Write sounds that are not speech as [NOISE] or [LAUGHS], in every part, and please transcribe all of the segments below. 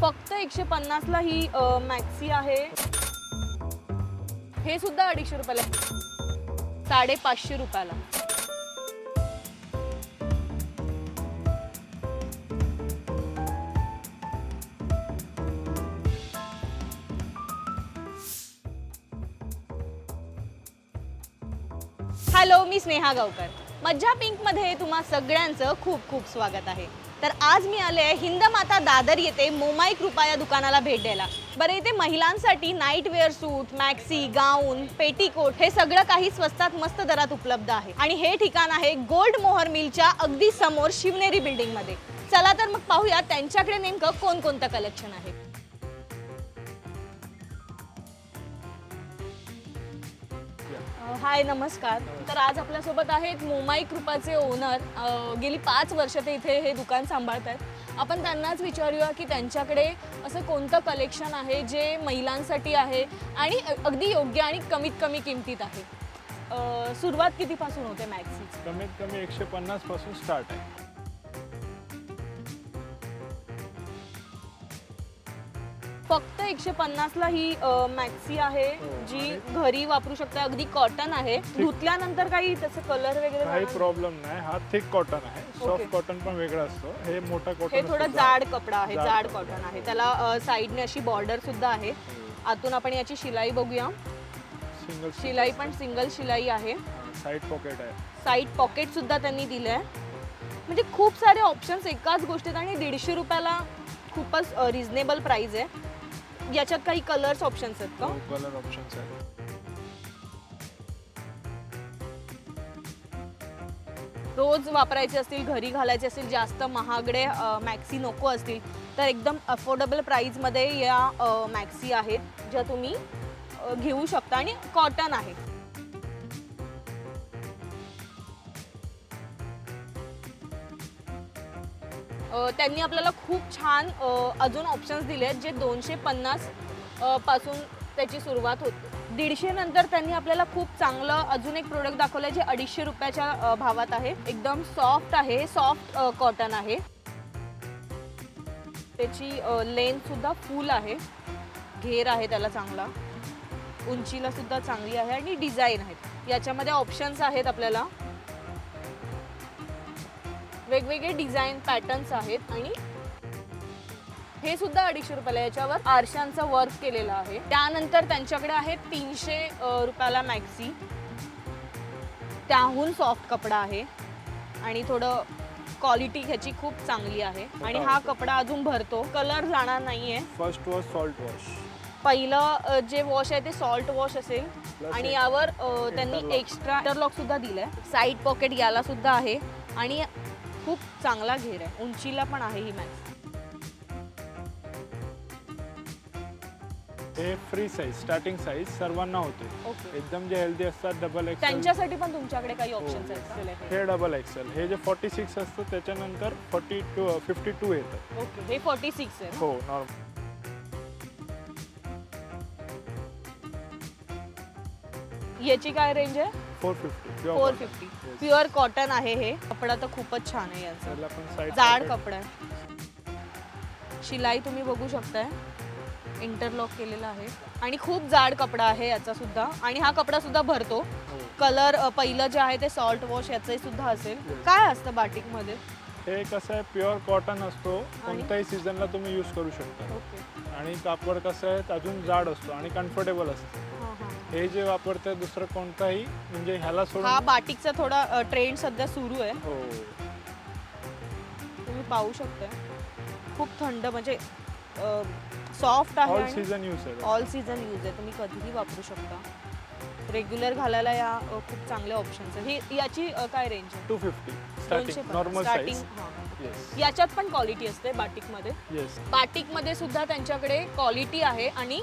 फक्त एकशे पन्नासला ही मॅक्सी आहे. हे सुद्धा अडीचशे रुपयाला साडेपाचशे रुपयाला. हॅलो मी स्नेहा गावकर. मज्जा पिंकमध्ये तुम्हा सगळ्यांचं खूप खूप स्वागत आहे. तर आज मी आले आहे हिंदमाता दादर येथे मोमाई कृपा या दुकानाला भेट द्यायला. बरं इथे महिलांसाठी night wear suit maxi gown petticoat हे सगळं काही स्वस्तात मस्त दरात उपलब्ध आहे. आणि हे ठिकाण आहे गोल्ड मोहर मिलच्या अगदी समोर शिवनेरी बिल्डिंगमध्ये चला तर मग पाहूया त्यांच्याकडे नेमकं कोणकोणतं कलेक्शन आहे. हाय नमस्कार. तर आज आपल्यासोबत आहेत मोमाई कृपाचे ओनर गेली पाच वर्ष ते इथे हे दुकान सांभाळत आहेत आपण त्यांनाच विचारूया की त्यांच्याकडे असं कोणतं कलेक्शन आहे जे महिलांसाठी आहे आणि अगदी योग्य आणि कमीत कमी किमतीत आहे? सुरुवात कितीपासून होते मॅक्सीची कमीत कमी एकशे पन्नासपासून स्टार्ट आहे. फक्त एकशे पन्नासला ही अ, मॅक्सी आहे हो, जी घरी वापरू शकता अगदी कॉटन आहे. धुतल्यानंतर काही त्याचे कलर वगैरे काही जाणार? प्रॉब्लेम नाही. हा थिक कॉटन आहे. सॉफ्ट कॉटन पण वेगळा असतो. हे मोठा हे कॉटन थोडं जाड. कपडा आहे. जाड. कॉटन आहे. त्याला साईडने अशी बॉर्डर सुद्धा आहे. आतून आपण याची शिलाई बघूया. सिंगल शिलाई पण सिंगल शिलाई आहे. साईड पॉकेट आहे. साईड पॉकेट सुद्धा त्यांनी दिलं आहे म्हणजे खूप सारे ऑप्शन्स एकाच गोष्टीत आणि दीडशे रुपयाला खूपच रिझनेबल प्राइस आहे. याच्यात काही कलर्स ऑप्शन्स आहेत का? कलर ऑप्शन्स आहे रोज वापरायचे असतील घरी घालायचे असतील जास्त महागडे मॅक्सी नको असतील तर एकदम अफोर्डेबल प्राईजमध्ये या मॅक्सी आहेत ज्या तुम्ही अ, घेऊ शकता. आणि कॉटन आहे. त्यांनी आपल्याला खूप छान अजून ऑप्शन्स दिले आहेत जे दोनशे पन्नासपासून त्याची सुरुवात होते. दीडशे नंतर त्यांनी आपल्याला खूप चांगलं अजून एक प्रोडक्ट दाखवलं जे अडीचशे रुपयाच्या भावात आहे. एकदम सॉफ्ट आहे सॉफ्ट कॉटन आहे. त्याची लेंथ सुद्धा फुल आहे. घेर आहे त्याला चांगला. उंचीला सुद्धा चांगली आहे आणि डिझाईन आहेत. याच्यामध्ये ऑप्शन्स आहेत आपल्याला. वेगवेगळे डिझाईन पॅटर्न्स आहेत आणि हे सुद्धा अडीचशे रुपयाला याच्यावर आरशांचं वर्क केलेलं आहे. त्यानंतर त्यांच्याकडे आहे तीनशे रुपयाला मॅक्सी त्याहून सॉफ्ट कपडा आहे. आणि थोडं क्वालिटी ह्याची खूप चांगली आहे. आणि हा कपडा अजून भरतो. कलर जाणार नाहीये. फर्स्ट वॉश सॉल्ट वॉश पहिलं जे वॉश आहे ते सॉल्ट वॉश असेल. आणि यावर त्यांनी. एक्स्ट्रा इंटरलॉक सुद्धा दिलंय. साईड पॉकेट याला सुद्धा आहे. आणि खूप चांगला घेर आहे. उंचीला पण आहे ही मॅक्स हे फ्री साईज स्टार्टिंग साईज सर्वांना होते. ओके. एकदम जे हेल्दी असतात डबल एक्सेल त्यांच्यासाठी पण तुमच्याकडे काही हो. ऑप्शन्स आहेत का? हे डबल एक्सेल हे जे फॉर्टी सिक्स असतं त्याच्यानंतर फोर्टी टू फिफ्टी टू येतं. ओके. हे फॉर्टी सिक्स आहे ना? हो नॉर्मल याची काय रेंज आहे? Four fifty. Four fifty. Pure cotton आहे हे. कपडा तर खूपच छान आहे याचा. जाड कपडा आहे. शिलाई तुम्ही बघू शकताय. इंटरलॉक केलेला आहे. आणि खूप जाड कपडा आहे याचा सुद्धा. आणि हा कपडा सुद्धा भरतो. हो. कलर पहिलं जे आहे ते सॉल्ट वॉश याचंही सुद्धा असेल. काय असतं बाटिकमध्ये हे कसं आहे प्युअर कॉटन असतो. कोणत्याही सीझनला तुम्ही यूज करू शकता. आणि कापड कसं आहे अजून जाड असतो आणि कम्फर्टेबल असतं. हे जे वापरते दुसरं कोणताही म्हणजे ह्याला हा सोडून बाटिकचा थोडा ट्रेंड सध्या सुरू आहे. हो. तुम्ही पाहू शकताय. खूप थंड म्हणजे सॉफ्ट आहे ऑल आणि सीझन यूज आहे. ऑल सीझन यूज आहे. तुम्ही कधीही वापरू शकता. रेग्युलर घालायला या अ, खूप चांगले ऑप्शन्स आहेत. ही याची अ, काय रेंज आहे? Two fifty starting normal starting याच्यात पण क्वालिटी असते बाटिकमध्ये. येस बाटिकमध्ये सुद्धा त्यांच्याकडे क्वालिटी आहे आणि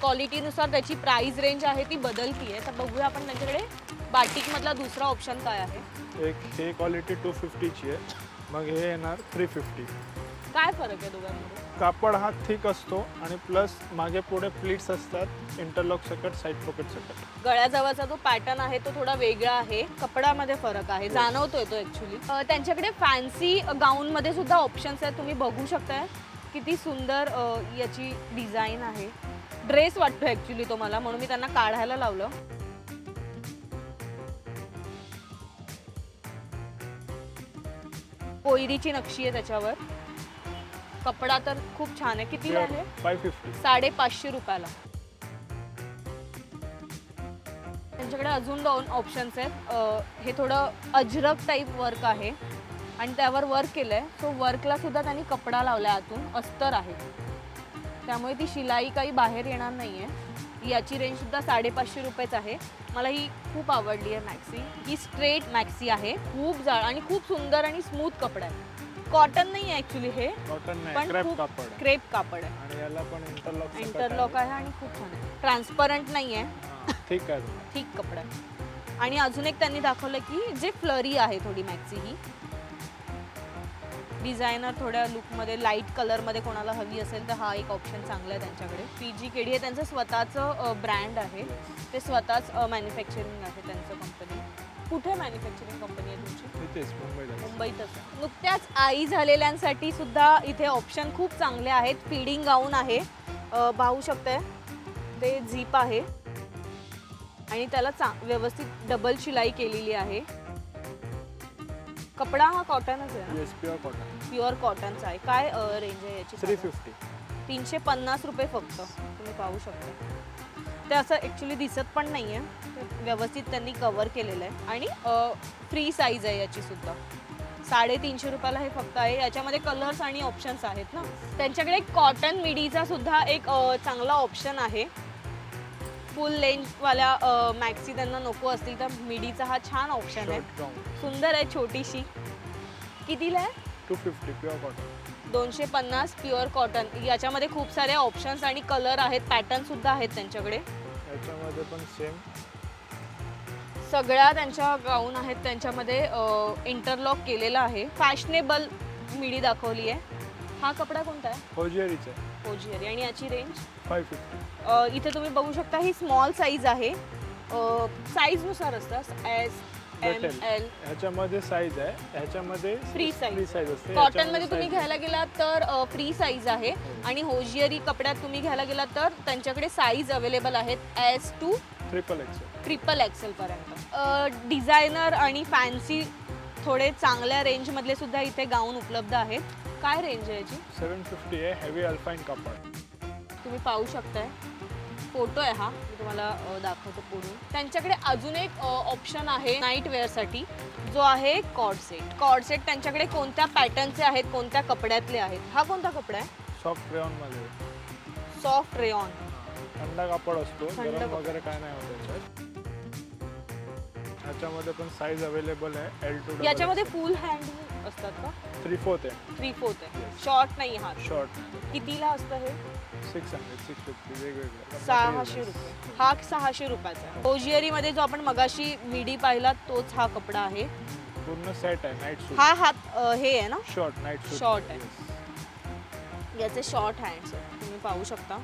क्वालिटीनुसार त्याची प्राइस रेंज आहे ती बदलती आहे तर बघूया आपण त्यांच्याकडे बाटिकमधला दुसरा ऑप्शन काय आहे. एक हे क्वालिटी टू फिफ्टीची आहे. मग हे येणार थ्री फिफ्टी काय फरक आहे दोघांमध्ये? कापड हा थिक असतो आणि प्लस मागे पुढे प्लीट्स असतात इंटरलॉक सकट साईड पॉकेट सकट. गळ्याजवळचा जो पॅटर्न आहे तो थोडा वेगळा आहे. कपड्यामध्ये फरक आहे. जाणवतोय तो ऍक्च्युली त्यांच्याकडे फॅन्सी गाऊन मध्ये सुद्धा ऑप्शन्स आहेत. तुम्ही बघू शकताय. किती सुंदर अ, याची डिझाईन आहे. ड्रेस वाटतो ॲक्च्युली तो मला. म्हणून मी त्यांना काढायला लावलं. कोयरीची नक्षी आहे त्याच्यावर. कपडा तर खूप छान आहे. किती आहे फाय फिफ्टी साडेपाचशे रुपयाला. त्यांच्याकडे अजून दोन ऑप्शन्स आहेत. हे थोडं अजरक टाईप वर्क आहे. आणि त्यावर वर्क केलं आहे सो वर्कला सुद्धा त्यांनी कपडा लावला आतून. अस्तर आहे. त्यामुळे ती शिलाई काही बाहेर येणार नाही आहे याची रेंज सुद्धा साडेपाचशे रुपयेच आहे. मला ही खूप आवडली आहे मॅक्सी ही स्ट्रेट मॅक्सी आहे. खूप जाड आणि खूप सुंदर आणि स्मूथ कपडा आहे. कॉटन नाही आहे ॲक्च्युली हे. कॉटन नाही पण क्रॅप खूप कापड आहे. क्रेप कापड आहे. आणि याला पण इंटरलॉक इंटरलॉक आहे. आणि खूप छान आहे. ट्रान्सपरंट नाही आहे ठीक आहे. [LAUGHS] ठीक कपडा आहे. आणि अजून एक त्यांनी दाखवलं की जे फ्लरी आहे थोडी मॅक्सी ही. डिझायनर थोड्या लुकमध्ये लाइट कलरमध्ये कोणाला हवी असेल तर हा एक ऑप्शन चांगला आहे त्यांच्याकडे. पी जी केडी हे त्यांचं स्वतःचं ब्रँड आहे. ते स्वतःच मॅन्युफॅक्चरिंग आहे त्यांचं कंपनी कुठे मॅन्युफॅक्चरिंग कंपनी आहे तुमची? मुंबईला मुंबईतच. नुकत्याच आई झालेल्यांसाठी सुद्धा इथे ऑप्शन खूप चांगले आहेत. फीडिंग गाऊन आहे. अ, पाहू शकताय? ते झीप आहे. आणि त्याला चा व्यवस्थित डबल शिलाई केलेली आहे. कपडा हा कॉटनच आहे कॉटन प्युअर कॉटनचा आहे. काय रेंज आहे याची? थ्री साधारण? फिफ्टी तीनशे पन्नास रुपये फक्त. तुम्ही पाहू शकता. ते असं ॲक्च्युली दिसत पण नाही आहे व्यवस्थित त्यांनी कवर केलेलं आहे. आणि फ्री साईज आहे याची सुद्धा. साडेतीनशे रुपयाला हे फक्त आहे. याच्यामध्ये कलर्स आणि ऑप्शन्स आहेत ना. त्यांच्याकडे कॉटन मिडीचा सुद्धा एक चांगला ऑप्शन आहे. फुल लेंथवाल्या मॅक्सी त्यांना नको असतील तर मिडीचा हा छान ऑप्शन आहे. सुंदर आहे छोटीशी. कितीला आहे? टू फिफ्टी प्युअर कॉटन दोनशे पन्नास प्युअर कॉटन याच्यामध्ये खूप सारे ऑप्शन्स आणि कलर आहेत. पॅटर्न सुद्धा आहेत त्यांच्याकडे. याच्यामध्ये पण सेम सगळ्या त्यांच्या गाऊन आहेत त्यांच्यामध्ये इंटरलॉक केलेला आहे. फॅशनेबल मिडी दाखवली आहे. हा कपडा कोणता आहे? होजियरीचं आहे पोजियरी आणि याची रेंज फाय फिफ्टी इथे तुम्ही बघू शकता ही स्मॉल साईज आहे. साईजनुसार असतं. S M. एल ह्याच्यामध्ये साईज आहे. ह्याच्यामध्ये. फ्री साईज असते. कॉटनमध्ये तुम्ही घ्यायला गेलात तर फ्री साईज आहे. आणि होजियरी कपड्यात तुम्ही घ्यायला गेलात तर त्यांच्याकडे साईज अवेलेबल आहेत S to triple X triple XL पर्यंत. डिझायनर आणि फॅन्सी थोडे चांगल्या रेंजमधले सुद्धा इथे गाऊन उपलब्ध आहेत. काय रेंज आहे याची? सेवन फिफ्टी आहे. हेवी अल्फाईन कापड तुम्ही पाहू शकताय. फोटो आहे हा. मी तुम्हाला दाखवतो पुढून. त्यांच्याकडे अजून एक ऑप्शन आहे नाईट वेअरसाठी जो आहे कॉड सेट कॉड सेट त्यांच्याकडे कोणत्या पॅटर्नचे आहेत कोणत्या कपड्यातले आहेत? हा कोणता कपडा आहे? सॉफ्टमध्ये. सॉफ्ट रेऑन थंड कापड असतो थंड गरम. वगैरे काय नाही होत याच्यात. ह्याच्यामध्ये पण साईज अवेलेबल आहे एल टू याच्यामध्ये फुल हँड असतात का? थ्री फोर्थ आहे. थ्री फोर्थ आहे. शॉर्ट नाही हा. शॉर्ट कितीला असतं हे? सिक्स हंड्रेड सिक्स फिफ्टी वेगवेगळे सहाशे रुपये. हा सहाशे रुपयाचा. आहे होजियरी मध्ये जो आपण मगाशी मिडी पाहिला तोच हा कपडा आहे. पूर्ण सेट आहे नाईट सूट हा हात अ, हे आहे ना? शॉर्ट नाईट सूट Short आहे. याचे शॉर्ट हँड्स आहेत. तुम्ही पाहू शकता.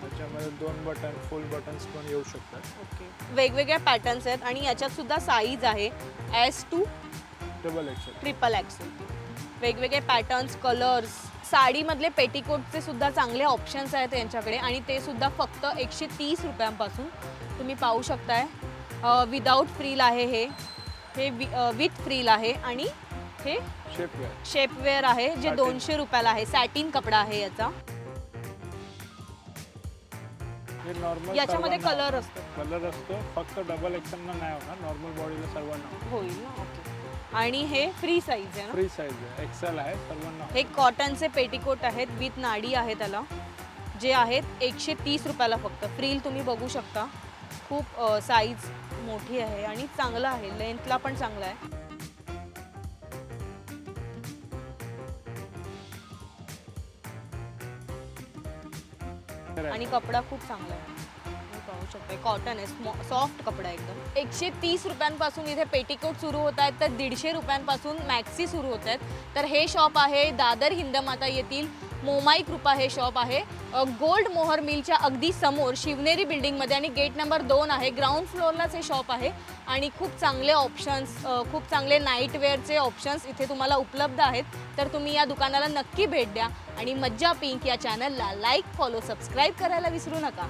त्याच्यामध्ये दोन बटन फुल बटन्स पण येऊ शकतात. ओके वेगवेगळ्या पॅटर्न्स आहेत आणि याच्यात सुद्धा साईज आहे. S to double XL triple XL वेगवेगळे पॅटर्न्स कलर्स साडीमधले पेटिकोटचे सुद्धा चांगले ऑप्शन्स आहेत यांच्याकडे आणि ते सुद्धा फक्त एकशे तीस रुपयांपासून तुम्ही पाहू शकताय. विदाऊट फ्रील आहे हे. हे विथ फ्रील आहे आणि हे शेप शेपवेअर आहे जे. दोनशे रुपयाला आहे. सॅटिन कपडा आहे याचा. याच्यामध्ये कलर असतो. कलर असतो. फक्त डबल एक्सेल नाही होणार. नॉर्मल बॉडीला सर्वांना. होईल ना? ओके आणि हे फ्री साईज आहे ना? फ्री साईज आहे. एक्सेल आहे सर्वांना. हे कॉटनचे पेटिकोट आहेत विथ नाडी आहे त्याला. जे आहेत एकशे तीस रुपयाला फक्त. फ्रील तुम्ही बघू शकता. खूप साईज मोठी आहे आणि चांगलं आहे. लेंथला पण चांगलं आहे. आणि कपडा खूप चांगला आहे. पाहू शकता कॉटन आहे सॉफ्ट कपडा एकदम. एकशे तीस रुपयांपासून इथे पेटीकोट सुरू होत आहेत तर दीडशे रुपयांपासून मॅक्सी सुरू होत आहेत. तर हे शॉप आहे दादर हिंदमाता येथील मोमाई कृपा हे शॉप आहे. गोल्ड मोहर मिलच्या अगदी समोर शिवनेरी बिल्डिंगमध्ये आणि गेट नंबर दोन आहे. ग्राउंड फ्लोअरलाच हे शॉप आहे. आणि खूप चांगले ऑप्शन्स खूप चांगले नाईटवेअरचे ऑप्शन्स इथे तुम्हाला उपलब्ध आहेत. तर तुम्ही या दुकानाला नक्की भेट द्या. आणि मज्जा पिंक या चॅनलला लाईक फॉलो सबस्क्राईब करायला विसरू नका.